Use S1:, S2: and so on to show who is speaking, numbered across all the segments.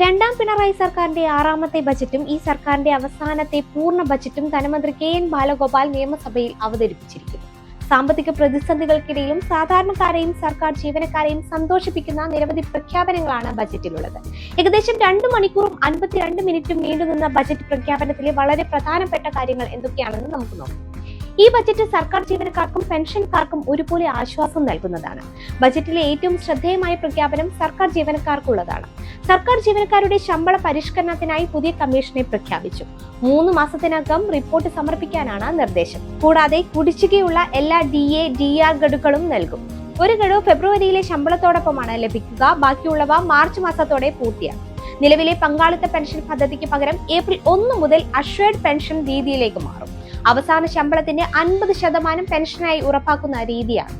S1: രണ്ടാം പിണറായി സർക്കാരിന്റെ ആറാമത്തെ ബജറ്റും ഈ സർക്കാരിന്റെ അവസാനത്തെ പൂർണ ബജറ്റും ധനമന്ത്രി കെ എൻ ബാലഗോപാൽ നിയമസഭയിൽ അവതരിപ്പിച്ചിരിക്കുന്നു. സാമ്പത്തിക പ്രതിസന്ധികൾക്കിടയിലും സാധാരണക്കാരെയും സർക്കാർ ജീവനക്കാരെയും സന്തോഷിപ്പിക്കുന്ന നിരവധി പ്രഖ്യാപനങ്ങളാണ് ബജറ്റിലുള്ളത്. ഏകദേശം രണ്ടു മണിക്കൂറും അൻപത്തിരണ്ട് മിനിറ്റും നീണ്ടുനിന്ന ബജറ്റ് പ്രഖ്യാപനത്തിലെ വളരെ പ്രധാനപ്പെട്ട കാര്യങ്ങൾ എന്തൊക്കെയാണെന്ന് നമുക്ക് നോക്കാം. ഈ ബജറ്റ് സർക്കാർ ജീവനക്കാർക്കും പെൻഷൻകാർക്കും ഒരുപോലെ ആശ്വാസം നൽകുന്നതാണ്. ബജറ്റിലെ ഏറ്റവും ശ്രദ്ധേയമായ പ്രഖ്യാപനം സർക്കാർ ജീവനക്കാർക്കുള്ളതാണ്. സർക്കാർ ജീവനക്കാരുടെ ശമ്പള പരിഷ്കരണത്തിനായി പുതിയ കമ്മീഷനെ പ്രഖ്യാപിച്ചു. മൂന്ന് മാസത്തിനകം റിപ്പോർട്ട് സമർപ്പിക്കാനാണ് നിർദ്ദേശം. കൂടാതെ കുടിശ്ശികയുള്ള എല്ലാ ഡി എ ഡി ആർ ഗഡുക്കളും നൽകും. ഒരു ഗഡു ഫെബ്രുവരിയിലെ ശമ്പളത്തോടൊപ്പമാണ് ലഭിക്കുക. ബാക്കിയുള്ളവ മാർച്ച് മാസത്തോടെ പൂർത്തിയാകും നിലവിലെ പങ്കാളിത്ത പെൻഷൻ പദ്ധതിക്ക് പകരം ഏപ്രിൽ ഒന്ന് മുതൽ അഷ്വേർഡ് പെൻഷൻ രീതിയിലേക്ക് മാറും. അവസാന ശമ്പളത്തിന്റെ അൻപത് ശതമാനം പെൻഷനായി ഉറപ്പാക്കുന്ന രീതിയാണ്.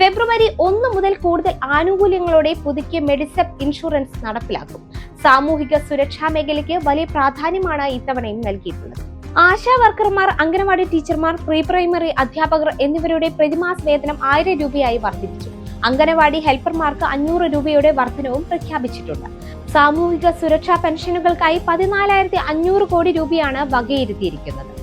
S1: ഫെബ്രുവരി ഒന്ന് മുതൽ കൂടുതൽ ആനുകൂല്യങ്ങളോടെ പുതുക്കിയ മെഡിസെപ് ഇൻഷുറൻസ് നടപ്പിലാക്കും. സാമൂഹിക സുരക്ഷാ മേഖലയ്ക്ക് വലിയ പ്രാധാന്യമാണ് ഇത്തവണയും നൽകിയിട്ടുള്ളത്. ആശാ വർക്കർമാർ അംഗനവാടി ടീച്ചർമാർ പ്രീ പ്രൈമറി അധ്യാപകർ എന്നിവരുടെ പ്രതിമാസ വേതനം ആയിരം രൂപയായി വർദ്ധിപ്പിച്ചു. അംഗനവാടി ഹെൽപ്പർമാർക്ക് അഞ്ഞൂറ് രൂപയുടെ വർധനവും പ്രഖ്യാപിച്ചിട്ടുണ്ട്. സാമൂഹിക സുരക്ഷാ പെൻഷനുകൾക്കായി പതിനാലായിരത്തി അഞ്ഞൂറ് കോടി രൂപയാണ് വകയിരുത്തിയിരിക്കുന്നത്.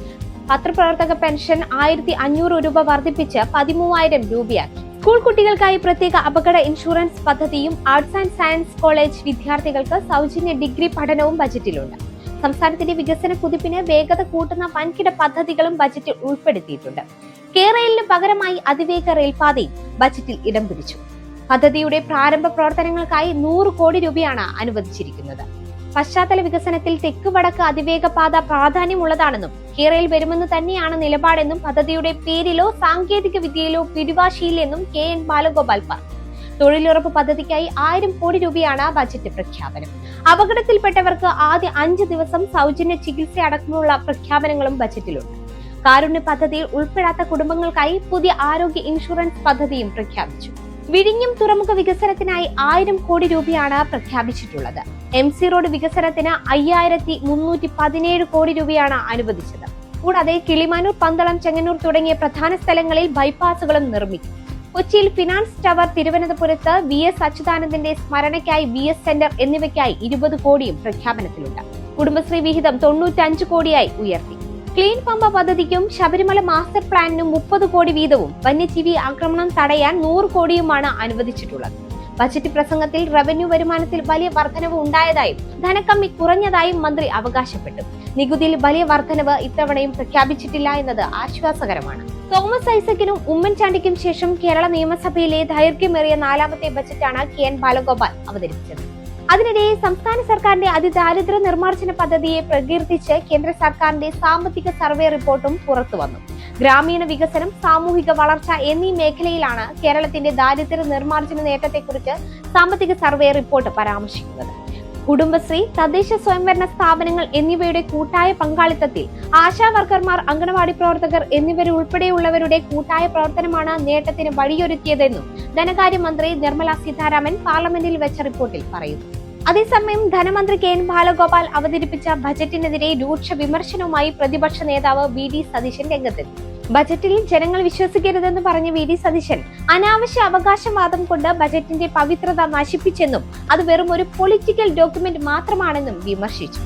S1: പത്രപ്രവർത്തക പെൻഷൻ ആയിരത്തി അഞ്ഞൂറ് രൂപ വർദ്ധിപ്പിച്ച് പതിമൂവായിരം രൂപയാക്കി. സ്കൂൾ കുട്ടികൾക്കായി പ്രത്യേക അപകട ഇൻഷുറൻസ് പദ്ധതിയും ആർട്സ് ആൻഡ് സയൻസ് കോളേജ് വിദ്യാർത്ഥികൾക്ക് സൗജന്യ ഡിഗ്രി പഠനവും ബജറ്റിലുണ്ട്. സംസ്ഥാനത്തിന്റെ വികസന കുതിപ്പിന് വേഗത കൂട്ടുന്ന വൻകിട പദ്ധതികളും ബജറ്റിൽ ഉൾപ്പെടുത്തിയിട്ടുണ്ട്. കേരളിന് പകരമായി അതിവേഗ റെയിൽപാതയും ബജറ്റിൽ ഇടം പിടിച്ചു. പദ്ധതിയുടെ പ്രാരംഭ പ്രവർത്തനങ്ങൾക്കായി നൂറ് കോടി രൂപയാണ് അനുവദിച്ചിരിക്കുന്നത്. പശ്ചാത്തല വികസനത്തിൽ തെക്ക് വടക്ക് അതിവേഗ പാത പ്രാധാന്യമുള്ളതാണെന്നും കേരളയിൽ വരുമെന്ന് തന്നെയാണ് നിലപാടെന്നും പദ്ധതിയുടെ പേരിലോ സാങ്കേതിക വിദ്യയിലോ പിടിവാശിയില്ലെന്നും കെ എൻ ബാലഗോപാൽ പറഞ്ഞു. തൊഴിലുറപ്പ് പദ്ധതിക്കായി ആയിരം കോടി രൂപയാണ് ബജറ്റ് പ്രഖ്യാപനം. അപകടത്തിൽപ്പെട്ടവർക്ക് ആദ്യ അഞ്ച് ദിവസം സൗജന്യ ചികിത്സ അടക്കമുള്ള പ്രഖ്യാപനങ്ങളും ബജറ്റിലുണ്ട്. കാരുണ്യ പദ്ധതിയിൽ ഉൾപ്പെടാത്ത കുടുംബങ്ങൾക്കായി പുതിയ ആരോഗ്യ ഇൻഷുറൻസ് പദ്ധതിയും പ്രഖ്യാപിച്ചു. വിഴിഞ്ഞം തുറമുഖ വികസനത്തിനായി ആയിരം കോടി രൂപയാണ് പ്രഖ്യാപിച്ചിട്ടുള്ളത്. എം സി റോഡ് വികസനത്തിന് അയ്യായിരത്തി മുന്നൂറ്റി പതിനേഴ് കോടി രൂപയാണ് അനുവദിച്ചത്. കൂടാതെ കിളിമാനൂർ പന്തളം ചെങ്ങന്നൂർ തുടങ്ങിയ പ്രധാന സ്ഥലങ്ങളിൽ ബൈപ്പാസുകളും നിർമ്മിക്കും. കൊച്ചിയിൽ ഫിനാൻസ് ടവർ തിരുവനന്തപുരത്ത് വി എസ് അച്യുതാനന്ദന്റെ സ്മരണയ്ക്കായി വി എസ് സെന്റർ എന്നിവയ്ക്കായി ഇരുപത് കോടിയും പ്രഖ്യാപനത്തിലുണ്ട്. കുടുംബശ്രീ വിഹിതം തൊണ്ണൂറ്റഞ്ച് കോടിയായി ഉയർത്തി. ക്ലീൻ പമ്പ പദ്ധതിക്കും ശബരിമല മാസ്റ്റർ പ്ലാനിനും മുപ്പത് കോടി വീതവും വന്യജീവി ആക്രമണം തടയാൻ നൂറ് കോടിയുമാണ് അനുവദിച്ചിട്ടുള്ളത്. ബജറ്റ് പ്രസംഗത്തിൽ റവന്യൂ വരുമാനത്തിൽ വലിയ വർധനവ് ഉണ്ടായതായും ധനക്കമ്മി കുറഞ്ഞതായും മന്ത്രി അവകാശപ്പെട്ടു. നികുതിയിൽ വലിയ വർധനവ് ഇത്തവണയും പ്രഖ്യാപിച്ചിട്ടില്ല എന്നത് ആശ്വാസകരമാണ്. തോമസ് ഐസക്കിനും ഉമ്മൻചാണ്ടിക്കും ശേഷം കേരള നിയമസഭയിലെ ദൈർഘ്യമേറിയ നാലാമത്തെ ബജറ്റാണ് കെ എൻ ബാലഗോപാൽ അവതരിപ്പിച്ചത്. അതിനിടെ സംസ്ഥാന സർക്കാരിന്റെ അതിദാരിദ്ര്യ നിർമ്മാർജന പദ്ധതിയെ പ്രകീർത്തിച്ച് കേന്ദ്ര സർക്കാരിന്റെ സാമ്പത്തിക സർവേ റിപ്പോർട്ടും പുറത്തു വന്നു. ഗ്രാമീണ വികസനം സാമൂഹിക വളർച്ച എന്നീ മേഖലയിലാണ് കേരളത്തിന്റെ ദാരിദ്ര്യ നിർമ്മാർജന നേട്ടത്തെക്കുറിച്ച് സാമ്പത്തിക സർവേ റിപ്പോർട്ട് പരാമർശിക്കുന്നത്. കുടുംബശ്രീ തദ്ദേശ സ്വയംഭരണ സ്ഥാപനങ്ങൾ എന്നിവയുടെ കൂട്ടായ പങ്കാളിത്തത്തിൽ ആശാ വർക്കർമാർ അംഗനവാടി പ്രവർത്തകർ എന്നിവരുൾപ്പെടെയുള്ളവരുടെ കൂട്ടായ പ്രവർത്തനമാണ് നേട്ടത്തിന് വഴിയൊരുക്കിയതെന്നും ധനകാര്യമന്ത്രി നിർമ്മല സീതാരാമൻ പാർലമെന്റിൽ വെച്ച റിപ്പോർട്ടിൽ പറയുന്നു. അതേസമയം ധനമന്ത്രി കെ എൻ ബാലഗോപാൽ അവതരിപ്പിച്ച ബജറ്റിനെതിരെ രൂക്ഷ വിമർശനവുമായി പ്രതിപക്ഷ നേതാവ് വി ഡി സതീശൻ രംഗത്തെത്തി. ബജറ്റിൽ ജനങ്ങൾ വിശ്വസിക്കരുതെന്ന് പറഞ്ഞ വി ഡി സതീശൻ അനാവശ്യ അവകാശവാദം കൊണ്ട് ബജറ്റിന്റെ പവിത്രത നശിപ്പിച്ചെന്നും അത് വെറും ഒരു പൊളിറ്റിക്കൽ ഡോക്യുമെന്റ് മാത്രമാണെന്നും വിമർശിച്ചു.